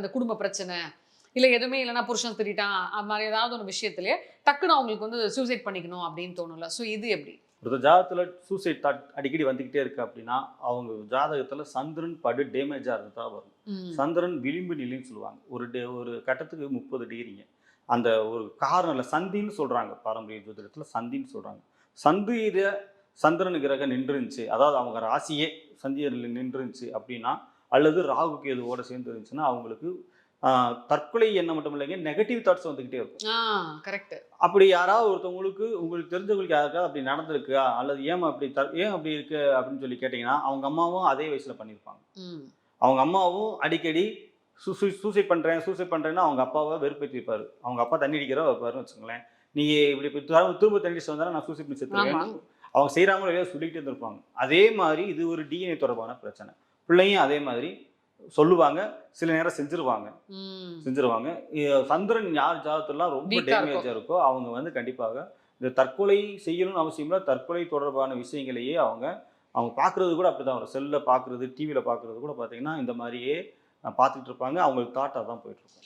அந்த குடும்ப பிரச்சனை இல்ல எதுவுமே இல்லைன்னா புருஷன் திட்டான் அது மாதிரி ஏதாவது ஒரு விஷயத்திலே டக்குன்னு அவங்களுக்கு வந்து சூசைட் பண்ணிக்கணும் அப்படின்னு தோணும்ல. ஸோ இது எப்படி? ஒரு ஜாதகத்தில் சூசைட் தாட் அடிக்கடி வந்துக்கிட்டே இருக்கு அப்படின்னா அவங்க ஜாதகத்தில் சந்திரன் படு டேமேஜாக இருந்தா வரும். சந்திரன் விளிம்பு நிலைன்னு சொல்லுவாங்க. ஒரு டே ஒரு கட்டத்துக்கு முப்பது டிகிரிங்க அந்த ஒரு காரணம் இல்லை சந்தின்னு சொல்கிறாங்க பாரம்பரிய ஜோதிடத்தில் சந்தின்னு சொல்கிறாங்க சந்தியில சந்திரன் கிரகம் நின்றுருந்துச்சு. அதாவது அவங்க ராசியே சந்தியில் நின்றுருந்துச்சு அப்படின்னா அல்லது ராகு கேதுவோட சேர்ந்து இருந்துச்சுன்னா அவங்களுக்கு தற்கொலை எண்ணம் மட்டும் இல்லைங்க நெகட்டிவ் தாட்ஸ் வந்துக்கிட்டே இருக்கும். கரெக்ட் அப்படி யாராவது ஒருத்தவங்களுக்கு உங்களுக்கு தெரிஞ்சவங்களுக்கு யாருக்காவது அப்படி நடந்திருக்கா அல்லது ஏன் அப்படி ஏன் அப்படி இருக்கு? அப்படின்னு சொல்லி கேட்டிங்கன்னா அவங்க அம்மாவும் அதே வயசில் பண்ணியிருப்பாங்க. அவங்க அம்மாவும் அடிக்கடி சூசை சூசைட் பண்ணுறேன் சூசைட் பண்ணுறேன்னா அவங்க அப்பாவை வெறுப்பேற்றிருப்பாரு அவங்க அப்பா தண்ணி அடிக்கிற வைப்பாருன்னு வச்சுக்கோங்களேன். நீ இப்படி திரும்ப தண்ணி அடிச்சு வந்தாலும் நான் சூசைட் பண்ணி செத்துருவேன் அவங்க செய்கிறாங்களோ இல்லையோ சொல்லிக்கிட்டே இருந்திருப்பாங்க. அதே மாதிரி இது ஒரு டிஎன்ஏ தொடர்பான பிரச்சனை. பிள்ளையும் அதே மாதிரி சொல்லுவாங்க. சில நேரம் செஞ்சிருவாங்க. செஞ்சிருவாங்க. சந்திரன் யார் ஜாதகத்துலாம் ரொம்ப டேமேஜாக இருக்கோ அவங்க வந்து கண்டிப்பாக இந்த தற்கொலை செய்யணும்னு அவசியம் இல்லை. தற்கொலை தொடர்பான விஷயங்களையே அவங்க அவங்க பார்க்குறது கூட அப்படி தான் வரும். செல்லில் பார்க்குறது டிவியில் பார்க்குறது கூட பார்த்தீங்கன்னா இந்த மாதிரியே பார்த்துட்டு இருப்பாங்க. அவங்களுக்கு தாட்டாக தான் போயிட்டு இருக்கும்.